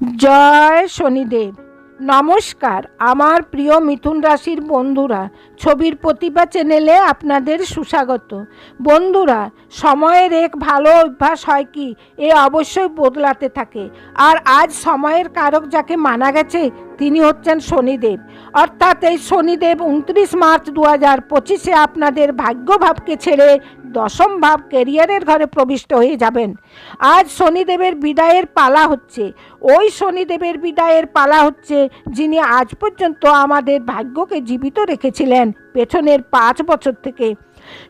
জয় শনিদেব। নমস্কার, আমার প্রিয় মিথুন রাশির বন্ধুরা, ছবির প্রতিভা চ্যানেলে আপনাদের সুস্বাগত। বন্ধুরা, সময়ের এক ভালো অভ্যাস হয় কি? এ অবশ্যই বদলাতে থাকে। আর আজ সময়ের কারক যাকে মানা গেছে তিনি হচ্ছেন শনিদেব। অর্থাৎ এই শনিদেব উনত্রিশ মার্চ দু হাজার পঁচিশে আপনাদের ভাগ্যভাবকে ছেড়ে দশম ভাব কেরিয়ারের ঘরে প্রবিষ্ট হয়ে যাবেন। আজ শনিদেবের বিদায়ের পালা হচ্ছে। ওই শনিদেবের বিদায়ের পালা হচ্ছে যিনি আজ পর্যন্ত আমাদের ভাগ্যকে জীবিত রেখেছিলেন পেছনের পাঁচ বছর থেকে।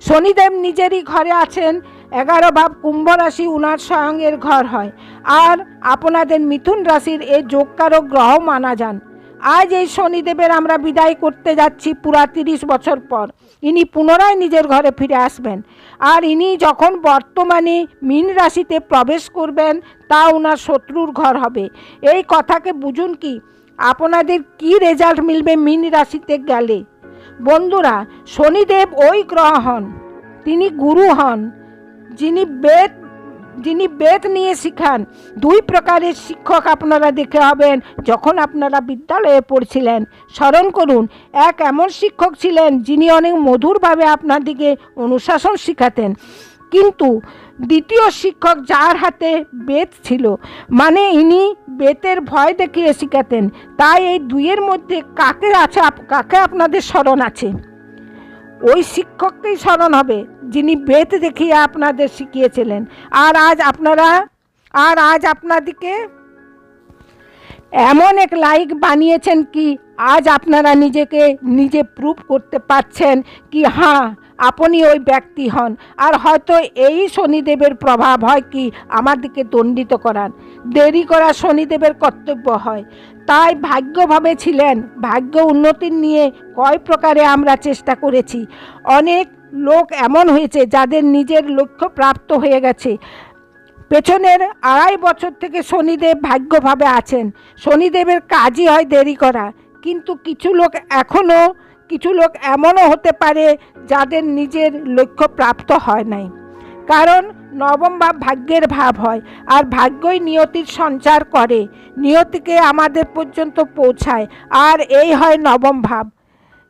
শনিদেব নিজেরই ঘরে আছেন। এগারো ভাব কুম্ভ রাশি উনার স্বয়ংয়ের ঘর হয়। আর আপনাদের মিথুন রাশির এই যোগকারক গ্রহ মানা যান। আজ এই শনিদেবের আমরা বিদায় করতে যাচ্ছি পুরা তিরিশ বছর পর। ইনি পুনরায় নিজের ঘরে ফিরে আসবেন। আর ইনি যখন বর্তমানে মীন রাশিতে প্রবেশ করবেন, তা ওনার শত্রুর ঘর হবে। এই কথাকে বুঝুন কি? আপনাদের কি রেজাল্ট মিলবে মীন রাশিতে গেলে? বন্ধুরা, শনিদেব ওই গ্রহ হন। তিনি গুরু হন। যিনি বেদ যিনি বেদ নিয়ে শিখান, দুই প্রকারের শিক্ষক আপনারা দেখে হবেন। যখন আপনারা বিদ্যালয়ে পড়ছিলেন, স্মরণ করুন, এক এমন শিক্ষক ছিলেন যিনি অনেক মধুরভাবে আপনাদিকে অনুশাসন শিখাতেন। কিন্তু দ্বিতীয় শিক্ষক যার হাতে বেদ ছিল মানে ইনি বেতের ভয় দেখিয়ে শিখাতেন, তাই এই দুইয়ের মধ্যে কাকে আছে কাকে আপনাদের স্মরণ আছে? ওই শিক্ষককেই স্মরণ হবে। যিনি বেদ দেখিয়ে আপনাদের শিখিয়েছিলেন। আর আজ আপনারা, আর আজ আপনাদিকে এমন এক লাইক বানিয়েছেন কি, আজ আপনারা নিজেকে নিজে প্রুভ করতে পারছেন কি হ্যাঁ আপনি ওই ব্যক্তি হন। আর হয়তো এই শনিদেবের প্রভাব হয় কি আমার দিকে দণ্ডিত করান দেরি করা শনিদেবের কর্তব্য হয়। তাই ভাগ্যভাবে ছিলেন ভাগ্য উন্নতির নিয়ে কয় প্রকারে আমরা চেষ্টা করেছি। অনেক লোক এমন হয়েছে যাদের নিজের লক্ষ্য প্রাপ্ত হয়ে গেছে। পেছনের আড়াই বছর থেকে শনিদেব ভাগ্যভাবে আছেন। শনিদেবের কাজই হয় দেরি করা। কিন্তু কিছু লোক এখনও কিছু লোক এমনও হতে পারে যাদের নিজের লক্ষ্য প্রাপ্ত হয় নাই। কারণ নবম ভাব ভাগ্যের ভাব হয় আর ভাগ্যই নিয়তির সঞ্চার করে। নিয়তিকে আমাদের পর্যন্ত পৌঁছায়। আর এই হয় নবম ভাব।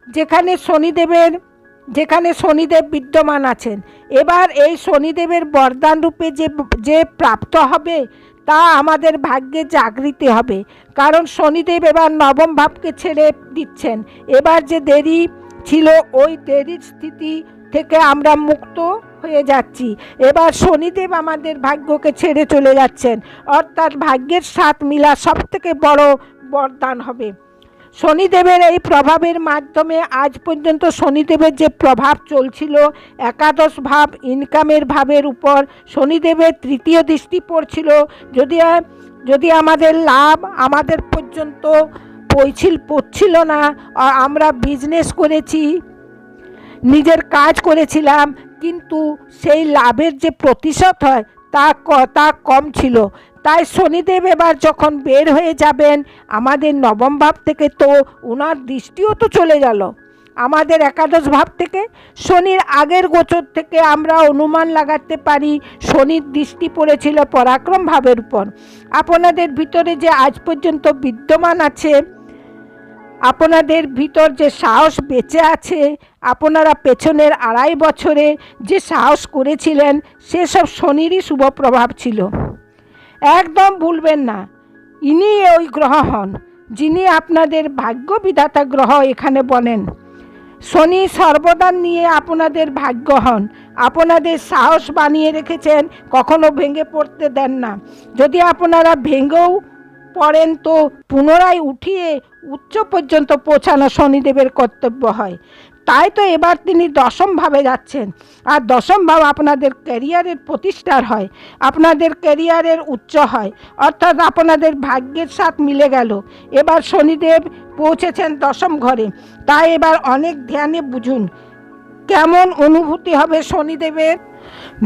যেখানে শনিদেবের যেখানে শনিদেব বিদ্যমান আছেন। এবার এই শনিদেবের বরদান রূপে যে যে প্রাপ্ত হবে, তা আমাদের ভাগ্যে জাগৃতি হবে। কারণ শনিদেব এবার নবম ভাবকে ছেড়ে দিচ্ছেন। এবার যে দেরি ছিল, ওই দেরির স্থিতি থেকে আমরা মুক্ত হয়ে যাচ্ছি। এবার শনিদেব আমাদের ভাগ্যকে ছেড়ে চলে যাচ্ছেন। অর্থাৎ ভাগ্যের সাথ মিলা সব থেকে বড় বরদান হবে। শনিদেবের এই প্রভাবের মাধ্যমে আজ পর্যন্ত শনিদেবের যে প্রভাব চলছিল, একাদশ ভাব ইনকামের ভাবের উপর শনিদেবের তৃতীয় দৃষ্টি পড়ছিল। যদি যদি আমাদের লাভ আমাদের পর্যন্ত পৌঁছিল পড়ছিল না আমরা বিজনেস করেছি, নিজের কাজ করেছিলাম, কিন্তু সেই লাভের যে প্রতিশত হয় তা তা কম ছিল। তাই শনিদেব এবার যখন বের হয়ে যাবেন, আমাদের নবম ভাব থেকে তো ওনার দৃষ্টিও তো চলে গেল। আমাদের একাদশ ভাব থেকে শনির আগের গোচর থেকে আমরা অনুমান লাগাতে পারি, শনির দৃষ্টি পড়েছিল পরাক্রম ভাবের উপর। আপনাদের ভিতরে যে আজ পর্যন্ত বিদ্যমান আছে, আপনাদের ভিতর যে সাহস বেঁচে আছে, আপনারা পেছনের আড়াই বছরে যে সাহস করেছিলেন, সেসব শনিরই শুভ প্রভাব ছিল। একদম ভুলবেন না। ইনি ওই গ্রহ হন, যিনি আপনাদের ভাগ্য বিধাতা গ্রহ এখানে বলেন। শনি সর্বদা নিয়ে আপনাদের ভাগ্য হন। আপনাদের সাহস বানিয়ে রেখেছেন, কখনো ভেঙে পড়তে দেন না। যদি আপনারা ভেঙেও পড়েন তো পুনরায় উঠিয়ে উচ্চ পর্যন্ত পৌঁছানো শনিদেবের কর্তব্য হয়। তাই তো এবার তিনি দশম ভাবে যাচ্ছেন। আর দশম ভাব আপনাদের ক্যারিয়ারের প্রতিষ্ঠার হয়। আপনাদের ক্যারিয়ারের উচ্চ হয়। অর্থাৎ আপনাদের ভাগ্যের সাথ মিলে গেল। এবার শনিদেব পৌঁছেছেন দশম ঘরে। তাই এবার অনেক ধ্যানে বুঝুন। কেমন অনুভূতি হবে শনিদেবের?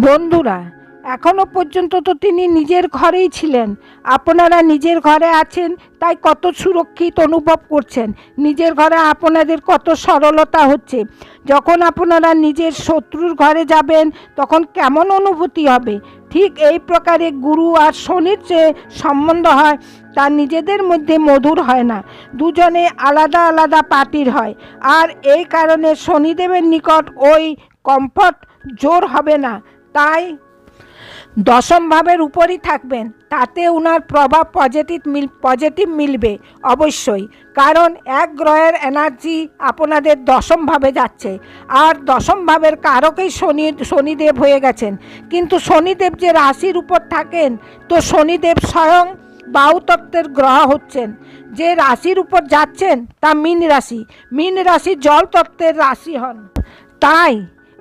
বন্ধুরা এখনও পর্যন্ত তো তিনি নিজের ঘরেই ছিলেন। আপনারা নিজের ঘরে আছেন, তাই কত সুরক্ষিত অনুভব করছেন। নিজের ঘরে আপনাদের কত সরলতা হচ্ছে। যখন আপনারা নিজের শত্রুর ঘরে যাবেন, তখন কেমন অনুভূতি হবে? ঠিক এই প্রকারে গুরু আর শনির যে সম্বন্ধ হয়, তা নিজেদের মধ্যে মধুর হয় না। দুজনে আলাদা আলাদা পার্টির হয়। আর এই কারণে শনিদেবের নিকট ওই কমফর্ট জোর হবে না। তাই দশম ভাবের উপরই থাকবেন, তাতে ওনার প্রভাব পজিটিভ মিল পজিটিভ মিলবে অবশ্যই। কারণ এক গ্রহের এনার্জি আপনাদের দশম ভাবে যাচ্ছে, আর দশম ভাবের কারকেই শনি, শনিদেব হয়ে গেছেন। কিন্তু শনিদেব যে রাশির উপর থাকেন, তো শনিদেব স্বয়ং বাহুতত্ত্বের গ্রহ হচ্ছেন। যে রাশির উপর যাচ্ছেন, তা মীন রাশি। মীন রাশি জল তত্ত্বের রাশি হন। তাই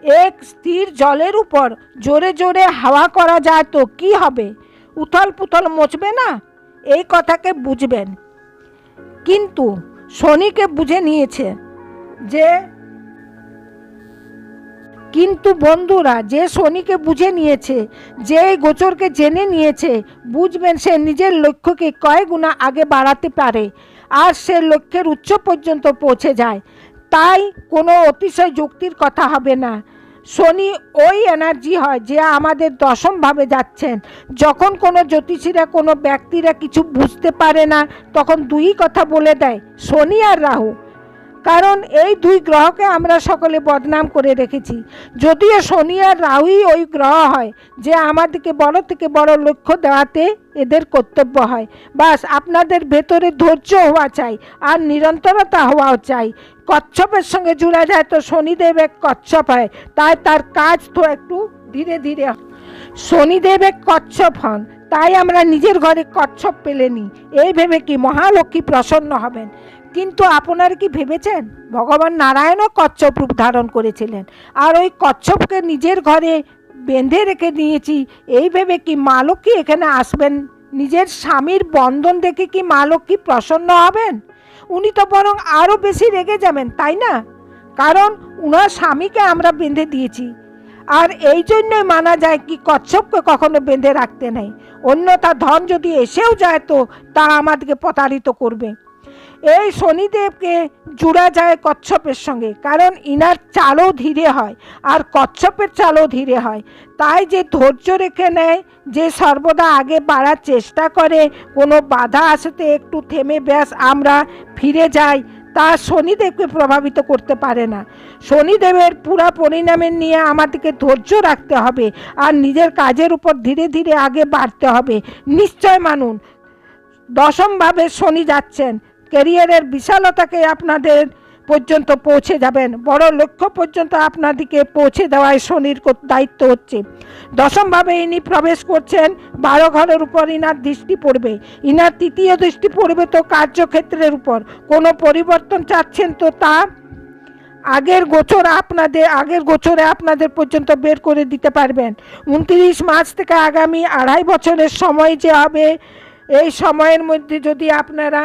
এক স্থির জলের উপর জোরে জোরে হাওয়া করা যায় তো কি হবে? উথল পুথল মচবে না? এই কথাকে বুঝবেন। কিন্তু শনিকে বুঝে নিয়েছে যে, কিন্তু বন্ধুরা, যে শনিকে বুঝে নিয়েছে, যে গোচরকে জেনে নিয়েছে, বুঝবেন সে নিজের লক্ষ্যকে কয়েক গুণা আগে বাড়াতে পারে আর সে লক্ষ্যের উচ্চ পর্যন্ত পৌঁছে যায়। তাই কোনো অতিশয় যুক্তির কথা হবে না। শনি ওই এনার্জি হয় যে আমাদের দশমভাবে যাচ্ছেন। যখন কোনো জ্যোতিষীরা, কোনো ব্যক্তিরা কিছু বুঝতে পারে না, তখন দুই কথা বলে দেয়, শনি আর রাহু। কারণ এই দুই গ্রহকে আমরা সকলে বদনাম করে রেখেছি। যদিও শনি আর রাহুই ওই গ্রহ হয়, যে আমাদেরকে বড় থেকে বড় লক্ষ্য দেওয়াতে এদের কর্তব্য হয়। বাস, আপনাদের ভেতরে ধৈর্য হওয়া চাই আর নিরন্তরতা হওয়াও চাই। কচ্ছপের সঙ্গে জুড়া যায় তো শনিদেব এক কচ্ছপ হয়, তাই তার কাজ তো একটু ধীরে ধীরে। শনিদেব এক কচ্ছপ হন, তাই আমরা নিজের ঘরে কচ্ছপ পেলে নিই এই ভেবে কি মহালক্ষ্মী প্রসন্ন হবেন? কিন্তু আপনারা কি ভেবেছেন? ভগবান নারায়ণও কচ্ছপ রূপ ধারণ করেছিলেন। আর ওই কচ্ছপকে নিজের ঘরে বেঁধে রেখে দিয়েছি। এই ভেবে কি মা লক্ষ্মী এখানে আসবেন? নিজের স্বামীর বন্ধন দেখে কি মা লক্ষ্মী প্রসন্ন হবেন? উনি তো বরং আরও বেশি রেগে যাবেন, তাই না? কারণ উনার স্বামীকে আমরা বেঁধে দিয়েছি। আর এই জন্যই মানা যায় কি কচ্ছপকে কখনো বেঁধে রাখতে নেই। অন্যতা ধন যদি এসেও যায় তো তা আমাদেরকে প্রতারিত করবে। এই শনিদেবকে জুড়া যায় কচ্ছপের সঙ্গে, কারণ ইনার চালও ধীরে হয় আর কচ্ছপের চালও ধীরে হয়। তাই যে ধৈর্য রেখে নেয়, যে সর্বদা আগে বাড়ার চেষ্টা করে, কোনো বাধা আসতে একটু থেমে ব্যাস আমরা ফিরে যাই, তা শনিদেবকে প্রভাবিত করতে পারে না। শনিদেবের পুরা পরিণামের নিয়ে আমাদেরকে ধৈর্য রাখতে হবে আর নিজের কাজের উপর ধীরে ধীরে আগে বাড়তে হবে। নিশ্চয় মানুন, দশমভাবে শনি যাচ্ছেন ক্যারিয়ারের বিশালতাকে আপনাদের পর্যন্ত পৌঁছে যাবেন। বড় লক্ষ্য পর্যন্ত আপনাদেরকে পৌঁছে দেওয়ায় শনির দায়িত্ব হচ্ছে। দশমভাবে ইনি প্রবেশ করছেন, বারো ঘরের উপর ইনার দৃষ্টি পড়বে। ইনার তৃতীয় দৃষ্টি পড়বে তো কার্যক্ষেত্রের উপর। কোনো পরিবর্তন চাচ্ছেন তো তা আগের গোচর আপনাদের আগের গোচরে আপনাদের পর্যন্ত বের করে দিতে পারবেন। উনত্রিশ মার্চ থেকে আগামী আড়াই বছরের সময় যে হবে, এই সময়ের মধ্যে যদি আপনারা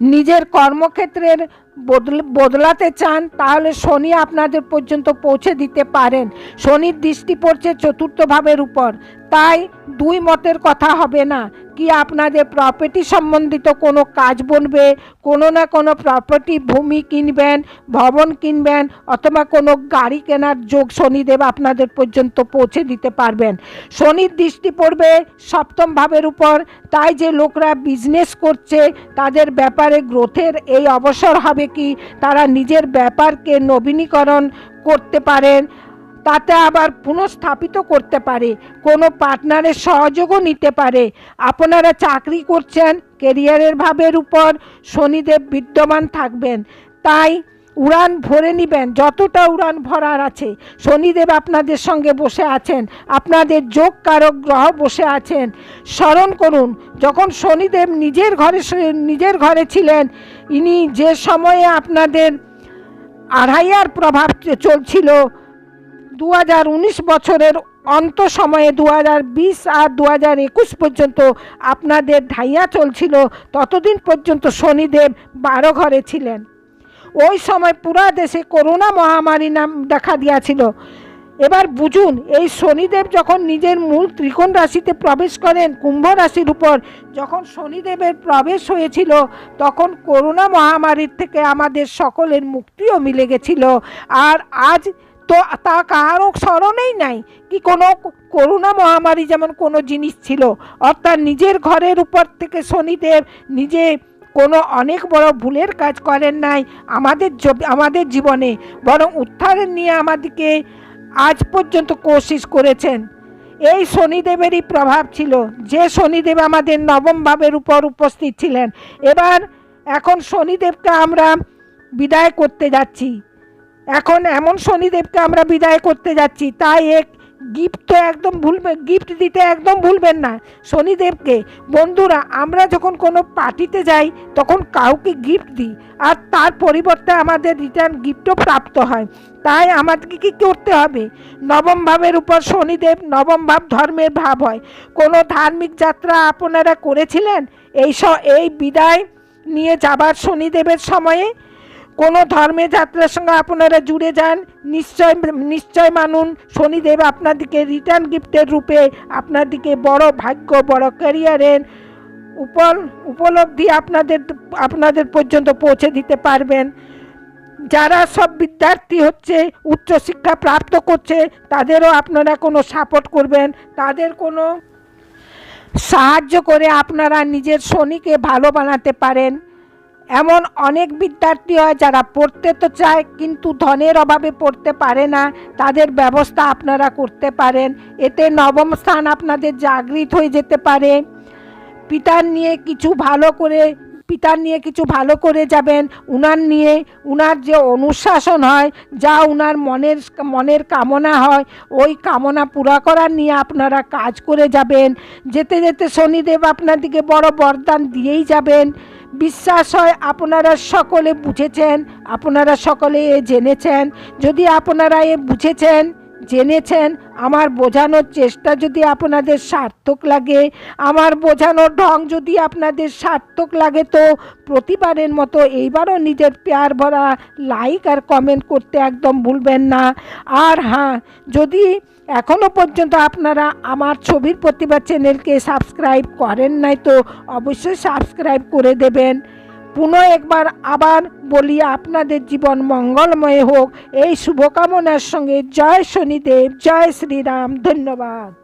নিজের কর্মক্ষেত্রের বদল, বদলাতে চান, তাহলে শনি আপনাদের পর্যন্ত পৌঁছে দিতে পারেন। শনির দৃষ্টি পড়ছে চতুর্থ ভাবের উপর। তাই দুই মতের কথা হবে না। কি আপনাদের প্রপার্টি সম্বন্ধিত কোনো কাজ বলবে কোনো না কোনো প্রপার্টি ভূমি কিনবেন, ভবন কিনবেন, অথবা কোনো গাড়ি কেনার যোগ শনিদেব আপনাদের পর্যন্ত পৌঁছে দিতে পারবেন। শনির দৃষ্টি পড়বে সপ্তম ভাবের উপর। তাই যে লোকরা বিজনেস করছে, তাদের ব্যাপারে গ্রোথের এই অবসর হবে কি? তারা নিজের ব্যাপারকে নবীনীকরণ করতে পারেন। তাতে আবার পুনঃস্থাপিত করতে পারে, কোনো পার্টনারের সহযোগও নিতে পারে। আপনারা চাকরি করছেন কেরিয়ারের ভাবের উপর শনিদেব বিদ্যমান থাকবেন। তাই উড়ান ভরে নেবেন, যতটা উড়ান ভরার আছে। শনিদেব আপনাদের সঙ্গে বসে আছেন, আপনাদের যোগ কারক গ্রহ বসে আছেন। স্মরণ করুন, যখন শনিদেব নিজের ঘরে নিজের ঘরে ছিলেন, ইনি যে সময়ে আপনাদের আড়াইয়ার প্রভাব চলছিল দু হাজার উনিশ বছরের অন্ত সময়ে দু হাজার বিশ আর দু একুশ পর্যন্ত আপনাদের ঢাইয়া চলছিল, ততদিন পর্যন্ত শনিদেব বারো ঘরে ছিলেন। ওই সময় পুরা দেশে করোনা মহামারী নাম দেখা দিয়াছিল। এবার বুঝুন, এই শনিদেব যখন নিজের মূল ত্রিকোণ রাশিতে প্রবেশ করেন কুম্ভ রাশির উপর, যখন শনিদেবের প্রবেশ হয়েছিল, তখন করোনা মহামারীর থেকে আমাদের সকলের মুক্তিও মিলে গেছিল। আর আজ তো তা কারও স্মরণেই নাই কি কোনো করোনা মহামারী যেমন কোনো জিনিস ছিল। অর্থাৎ নিজের ঘরের উপর থেকে শনিদেব নিজে কোনো অনেক বড় ভুলের কাজ করেন নাই আমাদের আমাদের জীবনে। বরং উদ্ধারের নিয়ে আমাদেরকে আজ পর্যন্ত কোশিশ করেছেন। এই শনিদেবেরই প্রভাব ছিল। যে শনিদেব আমাদের নবম ভাবের উপর উপস্থিত ছিলেন। এবার এখন শনিদেবকে আমরা বিদায় করতে যাচ্ছি। এখন এমন শনিদেবকে আমরা বিদায় করতে যাচ্ছি, তাই এক গিফট তো একদম ভুলবেন গিফট দিতে একদম ভুলবেন না। শনিদেবকে, বন্ধুরা, আমরা যখন কোনো পার্টিতে যাই, তখন কাউকে গিফট দিই, আর তার পরিবর্তে আমাদের রিটার্ন গিফটও প্রাপ্ত হয়। তাই আমাদেরকে কী করতে হবে? নবম ভাবের উপর শনিদেব, নবম ভাব ধর্মের ভাব হয়। কোনো ধার্মিক যাত্রা আপনারা করেছিলেন? এই এই বিদায় নিয়ে যাবার শনিদেবের সময়ে কোনো ধর্মের যাত্রার সঙ্গে আপনারা জুড়ে যান, নিশ্চয় নিশ্চয় মানুন। শনিদেব আপনাদেরকে রিটার্ন গিফটের রূপে আপনাদেরকে বড় ভাগ্য, বড় ক্যারিয়ারের উপর উপলব্ধি আপনাদের আপনাদের পর্যন্ত পৌঁছে দিতে পারবেন। যারা সব বিদ্যার্থী হচ্ছে উচ্চশিক্ষা প্রাপ্ত করছে, তাদেরও আপনারা কোনো সাপোর্ট করবেন। তাদের কোনো সাহায্য করে আপনারা নিজের শনিকে ভালো বানাতে পারেন। এমন অনেক বিদ্যার্থী হয় যারা পড়তে তো চায়, কিন্তু ধনের অভাবে পড়তে পারে না। তাদের ব্যবস্থা আপনারা করতে পারেন। এতে নবম স্থান আপনাদের জাগৃত হয়ে যেতে পারে। পিতার নিয়ে কিছু ভালো করে, পিতার নিয়ে কিছু ভালো করে যাবেন। উনার নিয়ে, উনার যে অনুশাসন হয়, যা উনার মনের মনের কামনা হয়, ওই কামনা পুরা করার নিয়ে আপনারা কাজ করে যাবেন। যেতে যেতে শনিদেব আপনাদেরকে বড় বরদান দিয়েই যাবেন। বিশ্বাস হয় আপনারা সকলে বুঝেছেন আপনারা সকলে এ জেনেছেন। যদি আপনারা এ বুঝেছেন জেনেছেন, আমার বোঝানোর চেষ্টা যদি আপনাদের সার্থক লাগে, আমার বোঝানোর ঢং যদি আপনাদের সার্থক লাগে তো প্রতিবারের মতো এইবারও নিজের পেয়ার ভরা লাইক আর কমেন্ট করতে একদম ভুলবেন না। আর হ্যাঁ যদি এখনও পর্যন্ত আপনারা আমার ছবির প্রতিভা চ্যানেলকে সাবস্ক্রাইব করেন নাই তো অবশ্যই সাবস্ক্রাইব করে দেবেন। পুনঃ একবার আবার বলি আপনাদের জীবন মঙ্গলময় হোক। এই শুভকামনার সঙ্গে জয় শনিদেব, জয় শ্রীরাম। ধন্যবাদ।